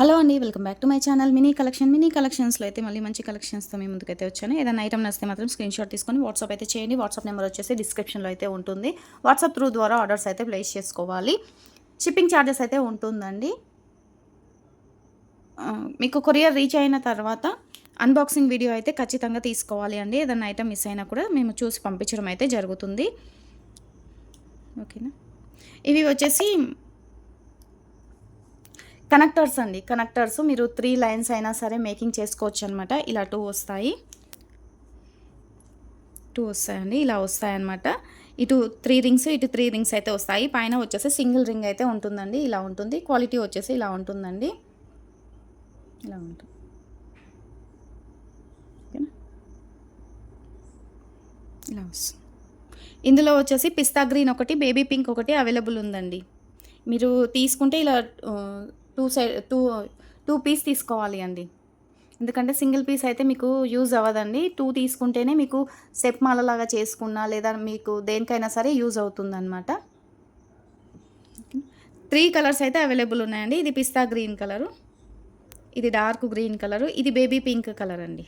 Hello అండి welcome back to my channel. Mini collection mini కలెక్షన్స్లో అయితే మళ్ళీ మంచి కలెక్షన్స్తో మీ ముందుకైతే వచ్చాను. ఏదైనా ఐటమ్ నచ్చితే మాత్రం స్క్రీన్ షాట్ తీసుకొని వాట్సాప్ అయితే చేయండి. వాట్సాప్ నెంబర్ వచ్చేసి డిస్క్రిప్షన్లో అయితే ఉంటుంది. వాట్సాప్ త్రూ ద్వారా ఆర్డర్స్ అయితే ప్లేస్ చేసుకోవాలి. షిప్పింగ్ ఛార్జెస్ అయితే ఉంటుందండి. మీకు కొరియర్ రీచ్ అయిన తర్వాత అన్బాక్సింగ్ వీడియో అయితే ఖచ్చితంగా తీసుకోవాలి అండి. ఏదైనా ఐటమ్ మిస్ అయినా కూడా మేము చూసి పంపించడం అయితే జరుగుతుంది. ఓకేనా? ఇవి వచ్చేసి కనెక్టర్స్ అండి. కనెక్టర్స్ మీరు త్రీ లైన్స్ అయినా సరే మేకింగ్ చేసుకోవచ్చు అనమాట ఇలా టూ వస్తాయి. టూ వస్తాయండి. ఇలా వస్తాయన్నమాట ఇటు త్రీ రింగ్స్ ఇటు త్రీ రింగ్స్ అయితే వస్తాయి. పైన వచ్చేసి సింగిల్ రింగ్ అయితే ఉంటుందండి. ఇలా ఉంటుంది. క్వాలిటీ వచ్చేసి ఇలా ఉంటుందండి. ఇలా ఉంటుంది. ఇలా వస్తుంది. ఇందులో వచ్చేసి పిస్తా గ్రీన్ ఒకటి బేబీ పింక్ ఒకటి అవైలబుల్ ఉందండి. మీరు తీసుకుంటే ఇలా two side two two piece తీసుకోవాలి అండి. ఎందుకంటే సింగిల్ పీస్ అయితే మీకు యూజ్ అవ్వదండి. టూ తీసుకుంటేనే మీకు స్టెప్ మాలలాగా చేసుకున్నా లేదా మీకు దేనికైనా సరే యూజ్ అవుతుందన్నమాట. త్రీ కలర్స్ అయితే అవైలబుల్ ఉన్నాయండి. ఇది పిస్తా గ్రీన్ కలరు ఇది డార్క్ గ్రీన్ కలరు ఇది బేబీ పింక్ కలర్ అండి.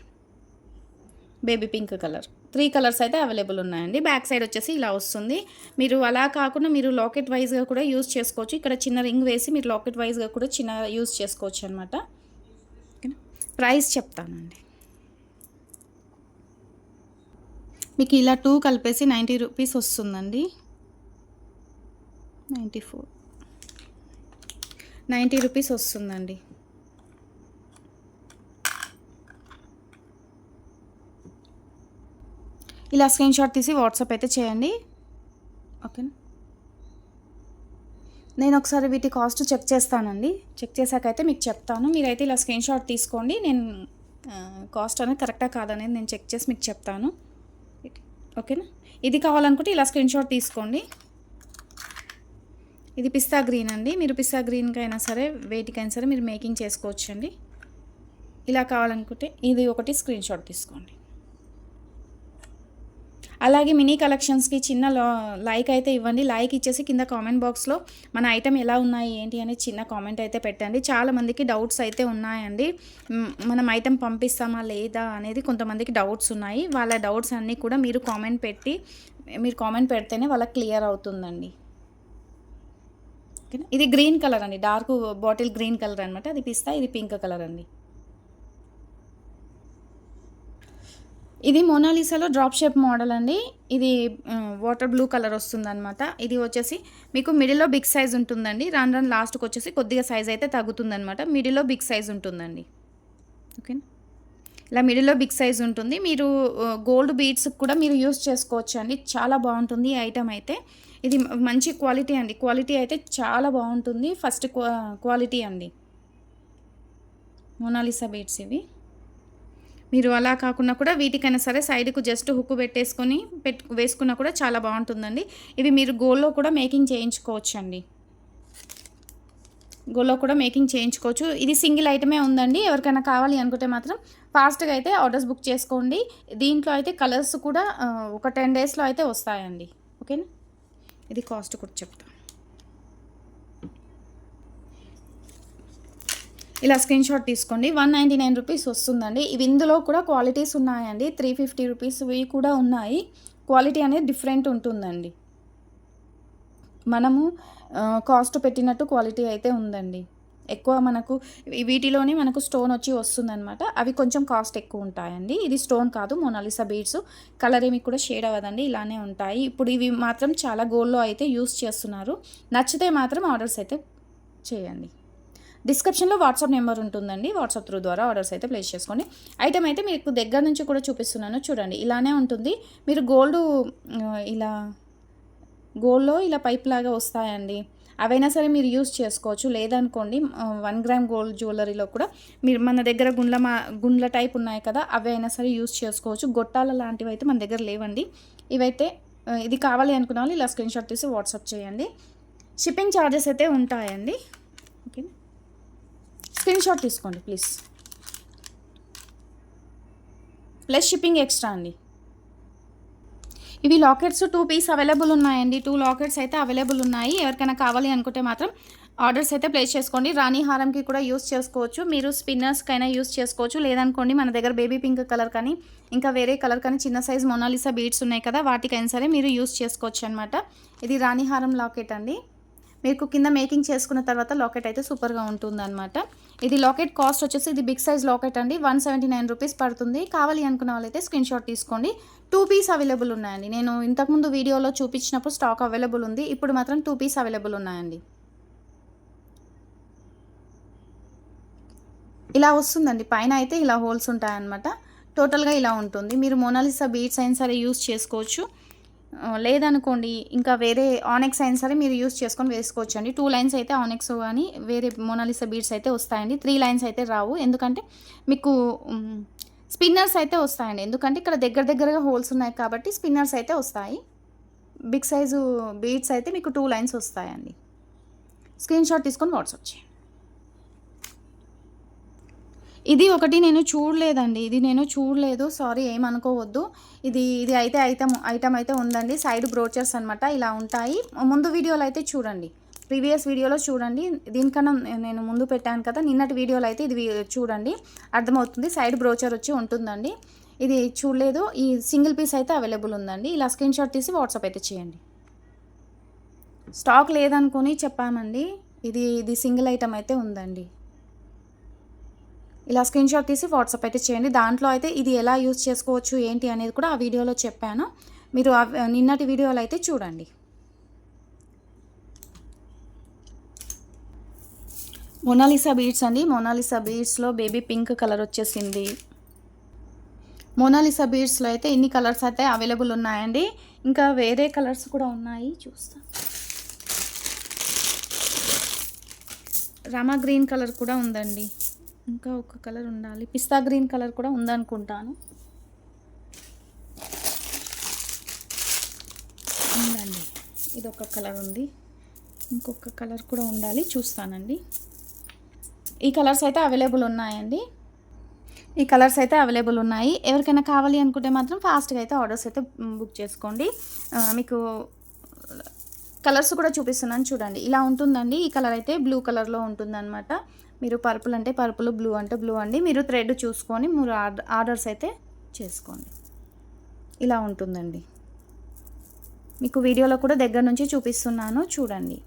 Baby pink colour. Three colours అయితే అవైలబుల్ ఉన్నాయండి. బ్యాక్ సైడ్ వచ్చేసి ఇలా వస్తుంది. మీరు అలా కాకుండా మీరు లాకెట్ వైజ్గా కూడా యూజ్ చేసుకోవచ్చు. ఇక్కడ చిన్న రింగ్ వేసి మీరు లాకెట్ వైజ్గా కూడా చిన్న యూజ్ చేసుకోవచ్చు అనమాట ప్రైస్ చెప్తానండి. మీకు ఇలా టూ కలిపేసి నైంటీ రూపీస్ వస్తుందండి. Ninety four. నైంటీ రూపీస్ వస్తుందండి. ఇలా స్క్రీన్ షాట్ తీసి వాట్సాప్ అయితే చేయండి. ఓకేనా నేను ఒకసారి వీటి కాస్ట్ చెక్ చేస్తానండి. చెక్ చేశాకైతే మీకు చెప్తాను. మీరైతే ఇలా స్క్రీన్ షాట్ తీసుకోండి. నేను కాస్ట్ అనేది కరెక్టా కాదనేది నేను చెక్ చేసి మీకు చెప్తాను. ఓకేనా ఇది కావాలనుకుంటే ఇలా స్క్రీన్ షాట్ తీసుకోండి. ఇది పిస్తా గ్రీన్ అండి. మీరు పిస్తా గ్రీన్కైనా సరే వేటికైనా సరే మీరు మేకింగ్ చేసుకోవచ్చండి. ఇలా కావాలనుకుంటే ఇది ఒకటి స్క్రీన్ షాట్ తీసుకోండి. అలాగే మినీ కలెక్షన్స్కి చిన్న లైక్ అయితే ఇవ్వండి. లైక్ ఇచ్చేసి కింద కామెంట్ బాక్స్లో మన ఐటెం ఎలా ఉన్నాయి ఏంటి అని చిన్న కామెంట్ అయితే పెట్టండి. చాలామందికి డౌట్స్ అయితే ఉన్నాయండి. మనం ఐటెం పంపిస్తామా లేదా అనేది కొంతమందికి డౌట్స్ ఉన్నాయి. వాళ్ళ డౌట్స్ అన్నీ కూడా మీరు కామెంట్ పెట్టి మీరు కామెంట్ పెడితేనే వాళ్ళకి క్లియర్ అవుతుందండి. ఓకేనా? ఇది గ్రీన్ కలర్ అండి. డార్క్ బాటిల్ గ్రీన్ కలర్ అనమాట అది పిస్తా ఇది పింక్ కలర్ అండి. ఇది మోనాలిసాలో డ్రాప్ షేప్ మోడల్ అండి. ఇది వాటర్ బ్లూ కలర్ వస్తుందన్నమాట. ఇది వచ్చేసి మీకు మిడిల్లో బిగ్ సైజ్ ఉంటుందండి. రాను రాను లాస్ట్కి వచ్చేసి కొద్దిగా సైజ్ అయితే తగ్గుతుందన్నమాట. మిడిల్లో బిగ్ సైజ్ ఉంటుందండి. ఓకేనా? ఇలా మిడిల్లో బిగ్ సైజ్ ఉంటుంది. మీరు గోల్డ్ బీడ్స్ కూడా మీరు యూస్ చేసుకోవచ్చు అండి చాలా బాగుంటుంది ఈ ఐటమ్ అయితే. ఇది మంచి క్వాలిటీ అండి. క్వాలిటీ అయితే చాలా బాగుంటుంది. ఫస్ట్ క్వాలిటీ అండి. మోనాలిసా బీడ్స్ ఇవి. మీరు అలా కాకుండా కూడా వీటికైనా సరే సైడ్కు జస్ట్ హుక్ పెట్టేసుకొని పెట్టు వేసుకున్నా కూడా చాలా బాగుంటుందండి. ఇవి మీరు గోల్లో కూడా మేకింగ్ చేయించుకోవచ్చు అండి గోల్లో కూడా మేకింగ్ చేయించుకోవచ్చు. ఇది సింగిల్ ఐటమే ఉందండి. ఎవరికైనా కావాలి అనుకుంటే మాత్రం ఫాస్ట్గా అయితే ఆర్డర్స్ బుక్ చేసుకోండి. దీంట్లో అయితే కలర్స్ కూడా ఒక టెన్ డేస్లో అయితే వస్తాయండి. ఓకేనా? ఇది కాస్ట్ కూడా చెప్తాను ఇలా స్క్రీన్ షాట్ తీసుకోండి. వన్ నైంటీ నైన్ రూపీస్ వస్తుందండి. ఇవి ఇందులో కూడా క్వాలిటీస్ ఉన్నాయండి. త్రీ ఫిఫ్టీ రూపీస్ ఇవి కూడా ఉన్నాయి. క్వాలిటీ అనేది డిఫరెంట్ ఉంటుందండి. మనము కాస్ట్ పెట్టినట్టు క్వాలిటీ అయితే ఉందండి. ఎక్కువ మనకు వీటిలోనే మనకు స్టోన్ వచ్చి వస్తుందన్నమాట. అవి కొంచెం కాస్ట్ ఎక్కువ ఉంటాయండి. ఇది స్టోన్ కాదు మోనాలిసా బీడ్స్ కలర్ ఏమి కూడా షేడ్ అవ్వదండి. ఇలానే ఉంటాయి. ఇప్పుడు ఇవి మాత్రం చాలా గోల్డ్లో అయితే యూస్ చేస్తున్నారు. నచ్చితే మాత్రం ఆర్డర్స్ అయితే చేయండి. డిస్క్రిప్షన్లో వాట్సాప్ నెంబర్ ఉంటుందండి. వాట్సాప్ త్రూ ద్వారా ఆర్డర్స్ అయితే ప్లేస్ చేసుకోండి. ఐటమ్ అయితే మీకు దగ్గర నుంచి కూడా చూపిస్తున్నాను. చూడండి ఇలానే ఉంటుంది. మీరు గోల్డ్ ఇలా గోల్డ్లో ఇలా పైప్ లాగా వస్తాయండి. అవైనా సరే మీరు యూస్ చేసుకోవచ్చు. లేదనుకోండి వన్ గ్రామ్ గోల్డ్ జ్యువెలరీలో కూడా మీరు మన దగ్గర గుండ్ల మా గుండ్ల టైప్ ఉన్నాయి కదా అవి అయినా సరే యూస్ చేసుకోవచ్చు. గొట్టాల లాంటివి అయితే మన దగ్గర లేవండి. ఇవైతే ఇది కావాలి అనుకున్న వాళ్ళు ఇలా స్క్రీన్ షాట్ తీసి వాట్సాప్ చేయండి. షిప్పింగ్ ఛార్జెస్ అయితే ఉంటాయండి. ఓకే స్క్రీన్ షాట్ తీసుకోండి ప్లీజ్ ప్లస్ షిప్పింగ్ ఎక్స్ట్రా అండి. ఇవి లాకెట్స్ టూ పీస్ అవైలబుల్ ఉన్నాయండి. టూ లాకెట్స్ అయితే అవైలబుల్ ఉన్నాయి. ఎవరికైనా కావాలి అనుకుంటే మాత్రం ఆర్డర్స్ అయితే ప్లేస్ చేసుకోండి. రాణి హారంకి కూడా యూస్ చేసుకోవచ్చు. మీరు స్పిన్నర్స్కైనా యూస్ చేసుకోవచ్చు. లేదనుకోండి మన దగ్గర బేబీ పింక్ కలర్ కానీ ఇంకా వేరే కలర్ కానీ చిన్న సైజ్ మొనాలిసా బీడ్స్ ఉన్నాయి కదా వాటికైనా సరే మీరు యూస్ చేసుకోవచ్చు అనమాట ఇది రాణి హారం లాకెట్ అండి. మీకు కింద మేకింగ్ చేసుకున్న తర్వాత లాకెట్ అయితే సూపర్గా ఉంటుంది అనమాట ఇది లాకెట్ కాస్ట్ వచ్చేసి ఇది బిగ్ సైజ్ లాకెట్ అండి. వన్ సెవెంటీ నైన్ రూపీస్ పడుతుంది. కావాలి అనుకున్న వాళ్ళైతే స్క్రీన్ షాట్ తీసుకోండి. టూ పీస్ అవైలబుల్ ఉన్నాయండి. నేను ఇంతకుముందు వీడియోలో చూపించినప్పుడు స్టాక్ అవైలబుల్ ఉంది. ఇప్పుడు మాత్రం టూ పీస్ అవైలబుల్ ఉన్నాయండి. ఇలా వస్తుందండి. పైన అయితే ఇలా హోల్స్ ఉంటాయన్నమాట. టోటల్గా ఇలా ఉంటుంది. మీరు మోనాలిసా బీట్స్ అయినా సరే యూస్ చేసుకోవచ్చు. లేదనుకోండి ఇంకా వేరే ఆనెక్స్ అయినా సరే మీరు యూస్ చేసుకొని వేసుకోవచ్చు అండి టూ లైన్స్ అయితే ఆనెక్స్ కానీ వేరే మోనాలిసా బీడ్స్ అయితే వస్తాయండి. త్రీ లైన్స్ అయితే రావు. ఎందుకంటే మీకు స్పిన్నర్స్ అయితే వస్తాయండి. ఎందుకంటే ఇక్కడ దగ్గర దగ్గరగా హోల్స్ ఉన్నాయి కాబట్టి స్పిన్నర్స్ అయితే వస్తాయి. బిగ్ సైజు బీడ్స్ అయితే మీకు టూ లైన్స్ వస్తాయండి. స్క్రీన్ షాట్ తీసుకొని వాట్సాప్ చేయండి. ఇది ఒకటి నేను చూడలేదండి. ఇది నేను చూడలేదు. సారీ ఏమనుకోవద్దు ఇది ఇది అయితే ఐటమ్ ఐటమ్ అయితే ఉందండి. సైడ్ బ్రోచర్స్ అనమాట ఇలా ఉంటాయి. ముందు వీడియోలో అయితే చూడండి. ప్రీవియస్ వీడియోలో చూడండి. దీనికన్నా నేను ముందు పెట్టాను కదా నిన్నటి వీడియోలో అయితే ఇది చూడండి. అర్థమవుతుంది. సైడ్ బ్రోచర్ వచ్చి ఉంటుందండి. ఇది చూడలేదు. ఈ సింగిల్ పీస్ అయితే అవైలబుల్ ఉందండి. ఇలా స్క్రీన్ షాట్ తీసి వాట్సాప్ అయితే చేయండి. స్టాక్ లేదనుకొని చెప్పామండి. ఇది ఇది సింగిల్ ఐటమ్ అయితే ఉందండి. ఇలా స్క్రీన్ షాట్ తీసి వాట్సాప్ అయితే చేయండి. దాంట్లో అయితే ఇది ఎలా యూజ్ చేసుకోవచ్చు ఏంటి అనేది కూడా ఆ వీడియోలో చెప్పాను. మీరు నిన్నటి వీడియోలో అయితే చూడండి. మొనాలిసా బీడ్స్ అండి. మొనాలిసా బీడ్స్లో బేబీ పింక్ కలర్ వచ్చేసింది. మోనాలిసా బీడ్స్లో అయితే ఇన్ని కలర్స్ అయితే అవైలబుల్ ఉన్నాయండి? ఇంకా వేరే కలర్స్ కూడా ఉన్నాయి. చూస్తా. రామా గ్రీన్ కలర్ కూడా ఉందండి. ఇంకా ఒక కలర్ ఉండాలి. పిస్తా గ్రీన్ కలర్ కూడా ఉందనుకుంటాను. ఉందండి. ఇది ఒక కలర్ ఉంది. ఇంకొక కలర్ కూడా ఉండాలి. చూస్తానండి. ఈ కలర్స్ అయితే అవైలబుల్ ఉన్నాయండి. ఈ కలర్స్ అయితే అవైలబుల్ ఉన్నాయి. ఎవరికైనా కావాలి అనుకుంటే మాత్రం ఫాస్ట్గా అయితే ఆర్డర్స్ అయితే బుక్ చేసుకోండి. మీకు కలర్స్ కూడా చూపిస్తున్నాను చూడండి. ఇలా ఉంటుందండి. ఈ కలర్ అయితే బ్లూ కలర్లో ఉంటుందన్నమాట. మీరు పర్పుల్ అంటే పర్పుల్ బ్లూ అంటే బ్లూ అండి. మీరు థ్రెడ్ చూసుకొని మీరు ఆర్డర్ ఆర్డర్స్ అయితే చేసుకోండి. ఇలా ఉంటుందండి. మీకు వీడియోలో కూడా దగ్గర నుంచి చూపిస్తున్నాను. చూడండి.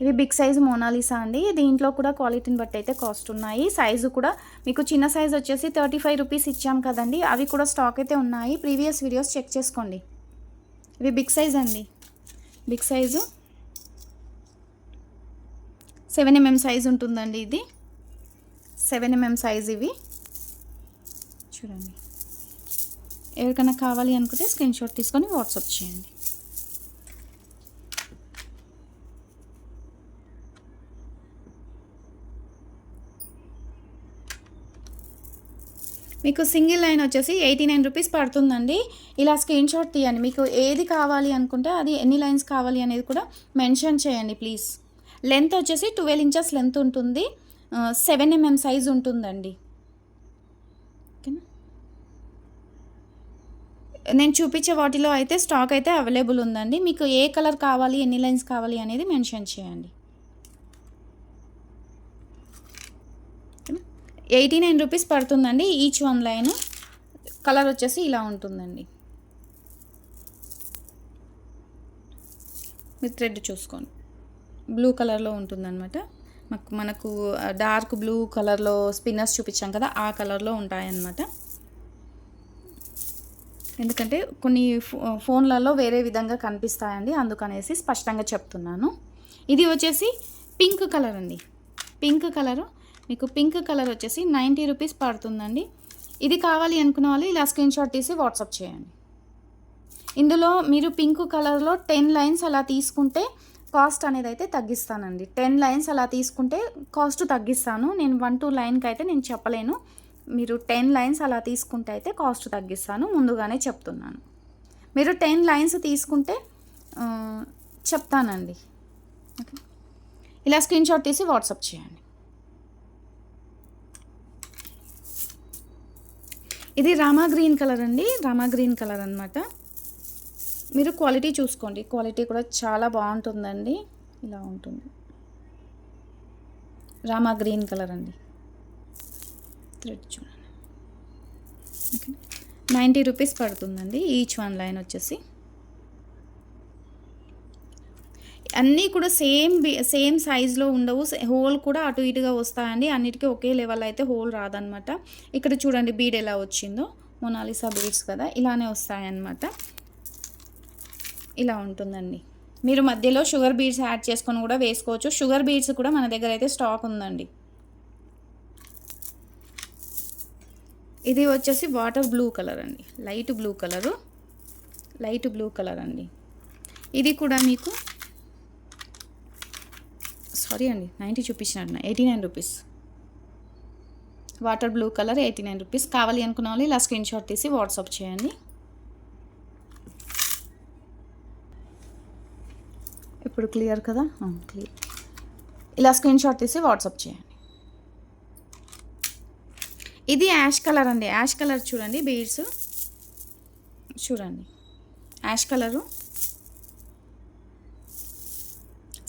ఇవి బిగ్ సైజ్ మోనాలిసా అండి. దీంట్లో కూడా క్వాలిటీని బట్టి అయితే కాస్ట్ ఉన్నాయి. సైజు కూడా మీకు చిన్న సైజ్ వచ్చేసి థర్టీ ఫైవ్ రూపీస్ ఇచ్చాం కదండి. అవి కూడా స్టాక్ అయితే ఉన్నాయి. ప్రీవియస్ వీడియోస్ చెక్ చేసుకోండి. ఇవి బిగ్ సైజ్ అండి. Big size seven MM size ఉంటుందండి ఇది. సెవెన్ ఎంఎం సైజ్ ఇవి. చూడండి. ఎవరికైనా కావాలి అనుకుంటే స్క్రీన్ షాట్ తీసుకొని వాట్సాప్ చేయండి. మీకు సింగిల్ లైన్ వచ్చేసి ఎయిటీ నైన్ రూపీస్ పడుతుందండి. ఇలా స్క్రీన్ షాట్ తీయండి. మీకు ఏది కావాలి అనుకుంటే అది ఎన్ని లైన్స్ కావాలి అనేది కూడా మెన్షన్ చేయండి ప్లీజ్ లెంత్ వచ్చేసి ట్వెల్వ్ ఇంచెస్ లెంత్ ఉంటుంది. సెవెన్ ఎంఎం సైజ్ ఉంటుందండి. ఓకేనా? నేను చూపించే వాటిలో అయితే స్టాక్ అయితే అవైలబుల్ ఉందండి. మీకు ఏ కలర్ కావాలి ఎన్ని లైన్స్ కావాలి అనేది మెన్షన్ చేయండి. ఎయిటీ నైన్ రూపీస్ పడుతుందండి ఈచ్ వన్ లైన్. కలర్ వచ్చేసి ఇలా ఉంటుందండి. మీరు థ్రెడ్ చూసుకోండి. బ్లూ కలర్లో ఉంటుందన్నమాట. మాకు మనకు డార్క్ బ్లూ కలర్లో స్పిన్నర్స్ చూపించాం కదా ఆ కలర్లో ఉంటాయన్నమాట. ఎందుకంటే కొన్ని ఫో ఫోన్లలో వేరే విధంగా కనిపిస్తాయండి అందుకనేసి స్పష్టంగా చెప్తున్నాను. ఇది వచ్చేసి పింక్ కలర్ అండి. Pink colour. మీకు పింక్ కలర్ వచ్చేసి నైంటీ రూపీస్ పడుతుందండి. ఇది కావాలి అనుకున్న వాళ్ళు ఇలా స్క్రీన్ షాట్ తీసి వాట్సాప్ చేయండి. ఇందులో మీరు పింక్ కలర్లో టెన్ లైన్స్ అలా తీసుకుంటే కాస్ట్ అనేది అయితే తగ్గిస్తానండి. టెన్ లైన్స్ అలా తీసుకుంటే కాస్ట్ తగ్గిస్తాను. నేను వన్ టూ లైన్కి అయితే నేను చెప్పలేను. మీరు టెన్ లైన్స్ అలా తీసుకుంటే అయితే కాస్ట్ తగ్గిస్తాను. ముందుగానే చెప్తున్నాను. మీరు టెన్ లైన్స్ తీసుకుంటే చెప్తానండి. ఓకే. ఇలా స్క్రీన్ షాట్ తీసి వాట్సాప్ చేయండి. ఇది రామా గ్రీన్ కలర్ అండి. రామా గ్రీన్ కలర్ అన్నమాట. మీరు క్వాలిటీ చూసుకోండి. క్వాలిటీ కూడా చాలా బాగుంటుందండి. ఇలా ఉంటుంది. రామా గ్రీన్ కలర్ అండి. థ్రెడ్ చూడండి. ఓకే. నైంటీ రూపీస్ పడుతుందండి ఈచ్ వన్ లైన్ వచ్చేసి. అన్నీ కూడా సేమ్ సేమ్ సైజులో ఉండవు. హోల్ కూడా అటు ఇటుగా వస్తాయండి. అన్నిటికీ ఒకే లెవెల్ అయితే హోల్ రాదనమాట. ఇక్కడ చూడండి బీడ్ ఎలా వచ్చిందో. మొనాలిసా బీడ్స్ కదా ఇలానే వస్తాయన్నమాట. ఇలా ఉంటుందండి. మీరు మధ్యలో షుగర్ బీడ్స్ యాడ్ చేసుకొని కూడా వేసుకోవచ్చు. షుగర్ బీడ్స్ కూడా మన దగ్గర అయితే స్టాక్ ఉందండి. ఇది వచ్చేసి వాటర్ బ్లూ కలర్ అండి. Light blue colour. Light blue colour అండి. ఇది కూడా మీకు సారీ అండి నైంటీ చూపించినట్టు eighty nine rupees. Water blue colour eighty nine rupees. కావాలి అనుకున్న వాళ్ళు ఇలా స్క్రీన్ షాట్ తీసి వాట్సాప్ చేయండి. ఇప్పుడు క్లియర్ కదా? క్లియర్. ఇలా స్క్రీన్ షాట్ తీసి వాట్సాప్ చేయండి. ఇది యాష్ కలర్ అండి. యాష్ కలర్ చూడండి బీడ్స్. చూడండి. Ash colour.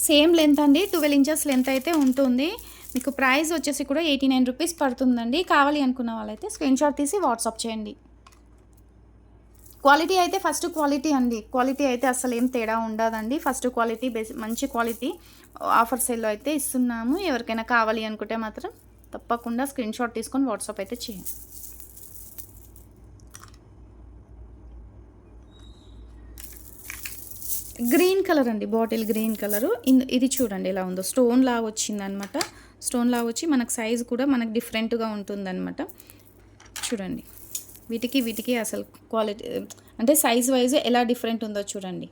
సేమ్ లెంత్ అండి. ట్వెల్వ్ ఇంచెస్ లెంత్ అయితే ఉంటుంది. మీకు ప్రైస్ వచ్చేసి కూడా ఎయిటీ నైన్ రూపీస్ పడుతుందండి. కావాలి అనుకున్న వాళ్ళైతే స్క్రీన్ షాట్ తీసి వాట్సాప్ చేయండి. క్వాలిటీ అయితే ఫస్ట్ క్వాలిటీ అండి. క్వాలిటీ అయితే అసలు ఏం తేడా ఉండదండి. ఫస్ట్ క్వాలిటీ బెస్ మంచి క్వాలిటీ ఆఫర్ సేల్లో అయితే ఇస్తున్నాము. ఎవరికైనా కావాలి అనుకుంటే మాత్రం తప్పకుండా స్క్రీన్ షాట్ తీసుకొని వాట్సాప్ అయితే చేయండి. గ్రీన్ కలర్ అండి. Bottle green colour. ఇది చూడండి ఎలా ఉందో. స్టోన్ లాగా వచ్చిందనమాట. స్టోన్ లాగా వచ్చి మనకు సైజ్ కూడా మనకు డిఫరెంట్గా ఉంటుందన్నమాట చూడండి. వీటికి వీటికి అసలు క్వాలిటీ అంటే సైజ్ వైజ్ ఎలా డిఫరెంట్ ఉందో చూడండి.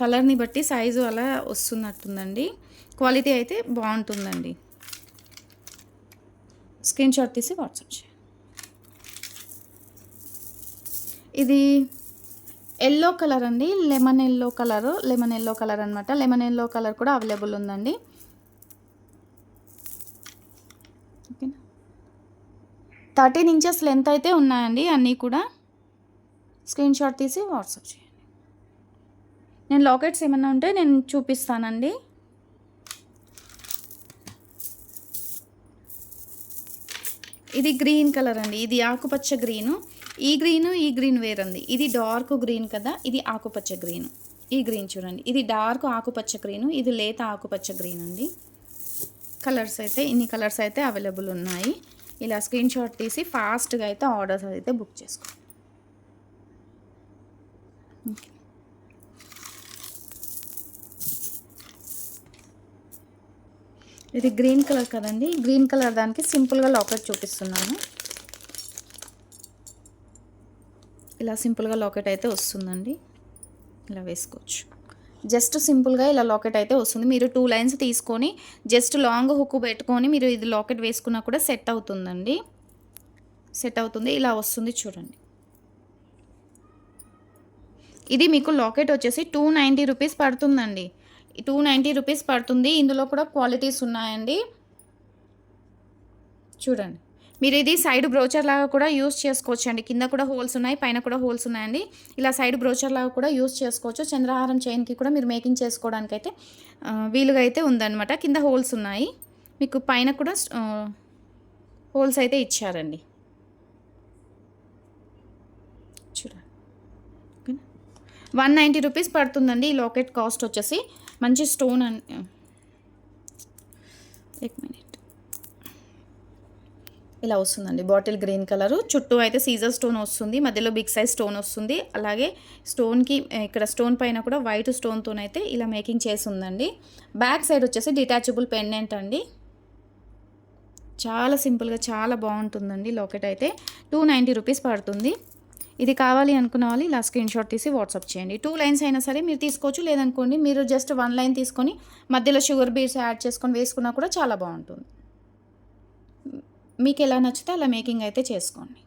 కలర్ని బట్టి సైజు అలా వస్తున్నట్టుందండి. క్వాలిటీ అయితే బాగుంటుందండి. స్క్రీన్ షాట్ తీసి వాట్సాప్ చేయండి. ఇది ఎల్లో కలర్ అండి. Lemon yellow colour lemon yellow colour అనమాట లెమన్ ఎల్లో కలర్ కూడా అవైలబుల్ ఉందండి ఓకేనా థర్టీన్ ఇంచెస్ లెంత్ అయితే ఉన్నాయండి అన్నీ కూడా. స్క్రీన్ షాట్ తీసి వాట్సాప్ చేయండి. నేను లాకెట్స్ ఏమైనా ఉంటే నేను చూపిస్తానండి. ఇది గ్రీన్ కలర్ అండి. ఇది ఆకుపచ్చ గ్రీను. ఈ గ్రీను ఈ గ్రీన్ వేరండి. ఇది డార్క్ గ్రీన్ కదా ఇది ఆకుపచ్చ గ్రీన్. ఈ గ్రీన్ చూడండి. ఇది డార్క్ ఆకుపచ్చ గ్రీను ఇది లేత ఆకుపచ్చ గ్రీన్ అండి. కలర్స్ అయితే ఇన్ని కలర్స్ అయితే అవైలబుల్ ఉన్నాయి. ఇలా స్క్రీన్ షాట్ తీసి ఫాస్ట్గా అయితే ఆర్డర్స్ అయితే బుక్ చేసుకో. ఇది గ్రీన్ కలర్ కదండి. గ్రీన్ కలర్ దానికి సింపుల్గా లాకెట్ చూపిస్తున్నాను. ఇలా సింపుల్గా లాకెట్ అయితే వస్తుందండి. ఇలా వేసుకోవచ్చు. జస్ట్ సింపుల్గా ఇలా లాకెట్ అయితే వస్తుంది. మీరు టూ లైన్స్ తీసుకొని జస్ట్ లాంగ్ హుక్ పెట్టుకొని మీరు ఇది లాకెట్ వేసుకున్నా కూడా సెట్ అవుతుందండి. సెట్ అవుతుంది. ఇలా వస్తుంది చూడండి. ఇది మీకు లాకెట్ వచ్చేసి టూ నైంటీ రూపీస్ పడుతుందండి. టూ నైంటీ రూపీస్ పడుతుంది. ఇందులో కూడా క్వాలిటీస్ ఉన్నాయండి. చూడండి. మీరు ఇది సైడ్ బ్రోచర్ లాగా కూడా యూస్ చేసుకోవచ్చు అండి కింద కూడా హోల్స్ ఉన్నాయి పైన కూడా హోల్స్ ఉన్నాయండి. ఇలా సైడ్ బ్రోచర్ లాగా కూడా యూస్ చేసుకోవచ్చు. చంద్రహారం చైన్కి కూడా మీరు మేకింగ్ చేసుకోవడానికి అయితే వీలుగా అయితే ఉందన్నమాట. కింద హోల్స్ ఉన్నాయి. మీకు పైన కూడా హోల్స్ అయితే ఇచ్చారండి. చూడండి వన్ నైంటీ రూపీస్ పడుతుందండి. ఈ లాకెట్ కాస్ట్ వచ్చేసి మంచి స్టోన్ అండ్ ఎక్ మినిట్. ఇలా వస్తుందండి. Bottle green colour. చుట్టూ అయితే సీజర్ స్టోన్ వస్తుంది. మధ్యలో బిగ్ సైజ్ స్టోన్ వస్తుంది. అలాగే స్టోన్కి ఇక్కడ స్టోన్ పైన కూడా వైట్ స్టోన్తోనైతే ఇలా మేకింగ్ చేసి ఉందండి బ్యాక్ సైడ్ వచ్చేసి డిటాచబుల్ పెండెంట్ అండి. చాలా సింపుల్గా చాలా బాగుంటుందండి లాకెట్ అయితే. టూ నైంటీ రూపీస్ పడుతుంది. ఇది కావాలి అనుకున్న వాళ్ళు ఇలా స్క్రీన్ షాట్ తీసి వాట్సాప్ చేయండి. టూ లైన్స్ అయినా సరే మీరు తీసుకోవచ్చు. లేదనుకోండి మీరు జస్ట్ వన్ లైన్ తీసుకొని మధ్యలో షుగర్ బీట్స్ యాడ్ చేసుకొని వేసుకున్నా కూడా చాలా బాగుంటుంది. మీకు ఎలా నచ్చితే అలా మేకింగ్ అయితే చేసుకోండి.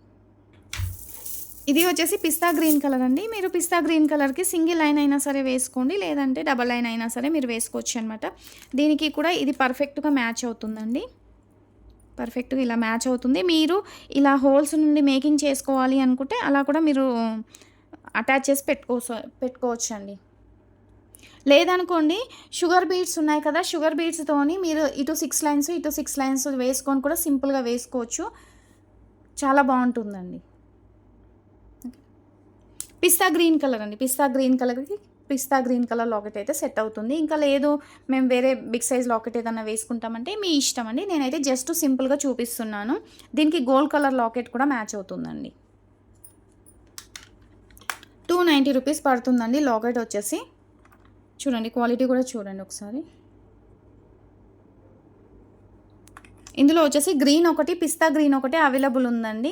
ఇది వచ్చేసి పిస్తా గ్రీన్ కలర్ అండి. మీరు పిస్తా గ్రీన్ కలర్కి సింగిల్ లైన్ అయినా సరే వేసుకోండి. లేదంటే డబల్ లైన్ అయినా సరే మీరు వేసుకోవచ్చు అనమాట దీనికి కూడా ఇది పర్ఫెక్ట్గా మ్యాచ్ అవుతుందండి. పర్ఫెక్ట్గా ఇలా మ్యాచ్ అవుతుంది. మీరు ఇలా హోల్స్ నుండి మేకింగ్ చేసుకోవాలి అనుకుంటే అలా కూడా మీరు అటాచ్ చేసి పెట్టుకో పెట్టుకోవచ్చు అండి లేదనుకోండి షుగర్ బీట్స్ ఉన్నాయి కదా షుగర్ బీట్స్తోని మీరు ఇటు సిక్స్ లైన్స్ ఇటు సిక్స్ లైన్స్ వేసుకొని కూడా సింపుల్గా వేసుకోవచ్చు. చాలా బాగుంటుందండి. పిస్తా గ్రీన్ కలర్ అండి. పిస్తా గ్రీన్ కలర్కి పిస్తా గ్రీన్ కలర్ లాకెట్ అయితే సెట్ అవుతుంది. ఇంకా లేదు మేము వేరే బిగ్ సైజ్ లాకెట్ ఏదైనా వేసుకుంటామంటే మీ ఇష్టం అండి. నేనైతే జస్ట్ సింపుల్గా చూపిస్తున్నాను. దీనికి గోల్డ్ కలర్ లాకెట్ కూడా మ్యాచ్ అవుతుందండి. టూ నైంటీ రూపీస్ పడుతుందండి లాకెట్ వచ్చేసి. చూడండి క్వాలిటీ కూడా చూడండి ఒకసారి. ఇందులో వచ్చేసి గ్రీన్ ఒకటి పిస్తా గ్రీన్ ఒకటి అవైలబుల్ ఉందండి.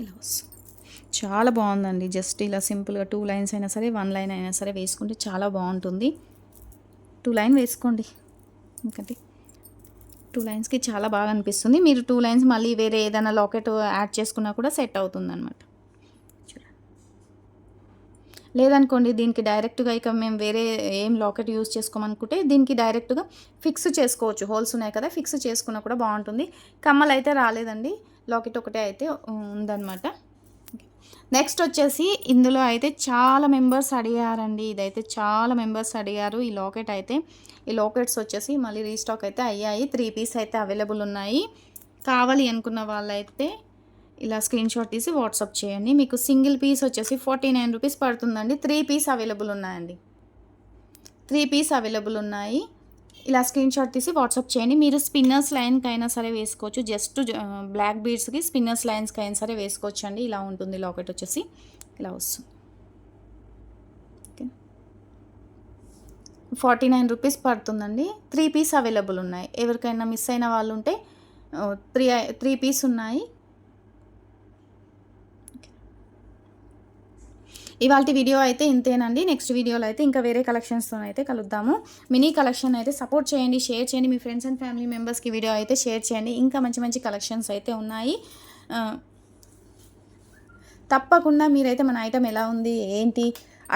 ఇలా వస్తుంది. చాలా బాగుందండి జస్ట్ ఇలా సింపుల్గా టూ లైన్స్ అయినా సరే వన్ లైన్ అయినా సరే వేసుకుంటే చాలా బాగుంటుంది. టూ లైన్ వేసుకోండి. ఇంకటి టూ లైన్స్కి చాలా బాగా అనిపిస్తుంది. మీరు టూ లైన్స్ మళ్ళీ వేరే ఏదైనా లాకెట్ యాడ్ చేసుకున్నా కూడా సెట్ అవుతుంది అనమాట లేదనుకోండి దీనికి డైరెక్ట్గా ఇక మేము వేరే ఏం లాకెట్ యూస్ చేసుకోమనుకుంటే దీనికి డైరెక్ట్గా ఫిక్స్ చేసుకోవచ్చు. హోల్స్ ఉన్నాయి కదా ఫిక్స్ చేసుకున్నా కూడా బాగుంటుంది. కమ్మలు అయితే రాలేదండి. లాకెట్ ఒకటే అయితే ఉందన్నమాట. నెక్స్ట్ వచ్చేసి ఇందులో అయితే చాలా మెంబర్స్ అడిగారండి. ఇదైతే చాలా మెంబర్స్ అడిగారు. ఈ లాకెట్ అయితే ఈ లాకెట్స్ వచ్చేసి మళ్ళీ రీస్టాక్ అయితే అయ్యాయి. త్రీ పీస్ అయితే అవైలబుల్ ఉన్నాయి. కావాలి అనుకున్న వాళ్ళైతే ఇలా స్క్రీన్ షాట్ తీసి వాట్సాప్ చేయండి. మీకు సింగిల్ పీస్ వచ్చేసి ఫార్టీ నైన్ రూపీస్ పడుతుందండి. త్రీ పీస్ అవైలబుల్ ఉన్నాయండి. త్రీ పీస్ అవైలబుల్ ఉన్నాయి. ఇలా స్క్రీన్ షాట్ తీసి వాట్సాప్ చేయండి. మీరు స్పిన్నర్స్ లైన్కి అయినా సరే వేసుకోవచ్చు. జస్ట్ బ్లాక్ బీడ్స్కి స్పిన్నర్స్ లైన్స్కి అయినా సరే వేసుకోవచ్చు అండి ఇలా ఉంటుంది లాకెట్ వచ్చేసి. ఇలా వస్తుంది. ఓకే ఫార్టీ నైన్ రూపీస్ పడుతుందండి. త్రీ పీస్ అవైలబుల్ ఉన్నాయి. ఎవరికైనా మిస్ అయిన వాళ్ళు ఉంటే త్రీ త్రీ పీస్ ఉన్నాయి. ఇవాళ వీడియో అయితే ఇంతేనండి. నెక్స్ట్ వీడియోలో అయితే ఇంకా వేరే కలెక్షన్స్తో అయితే కలుద్దాము. మినీ కలెక్షన్ అయితే సపోర్ట్ చేయండి షేర్ చేయండి. మీ ఫ్రెండ్స్ అండ్ ఫ్యామిలీ మెంబర్స్కి వీడియో అయితే షేర్ చేయండి. ఇంకా మంచి మంచి కలెక్షన్స్ అయితే ఉన్నాయి. తప్పకుండా మీరైతే మన ఐటమ్ ఎలా ఉంది ఏంటి?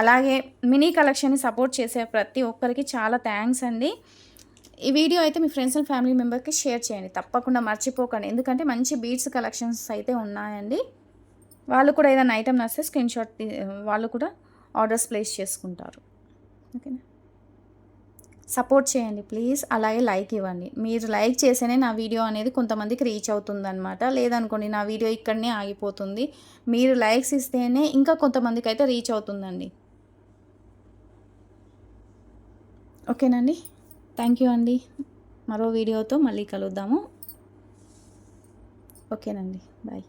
అలాగే మినీ కలెక్షన్ని సపోర్ట్ చేసే ప్రతి ఒక్కరికి చాలా థ్యాంక్స్ అండి. ఈ వీడియో అయితే మీ ఫ్రెండ్స్ అండ్ ఫ్యామిలీ మెంబర్కి షేర్ చేయండి. తప్పకుండా మర్చిపోకండి. ఎందుకంటే మంచి బీట్స్ కలెక్షన్స్ అయితే ఉన్నాయండి. వాళ్ళు కూడా ఏదైనా ఐటమ్ నస్తే స్క్రీన్ షాట్ వాళ్ళు కూడా ఆర్డర్స్ ప్లేస్ చేసుకుంటారు. ఓకేనా సపోర్ట్ చేయండి ప్లీజ్ అలాగే లైక్ ఇవ్వండి. మీరు లైక్ చేస్తేనే నా వీడియో అనేది కొంతమందికి రీచ్ అవుతుందన్నమాట. లేదనుకోండి నా వీడియో ఇక్కడనే ఆగిపోతుంది. మీరు లైక్స్ ఇస్తేనే ఇంకా కొంతమందికి అయితే రీచ్ అవుతుందండి ఓకేనండి థ్యాంక్ యూ అండి. మరో వీడియోతో మళ్ళీ కలుద్దాము. ఓకేనండి బాయ్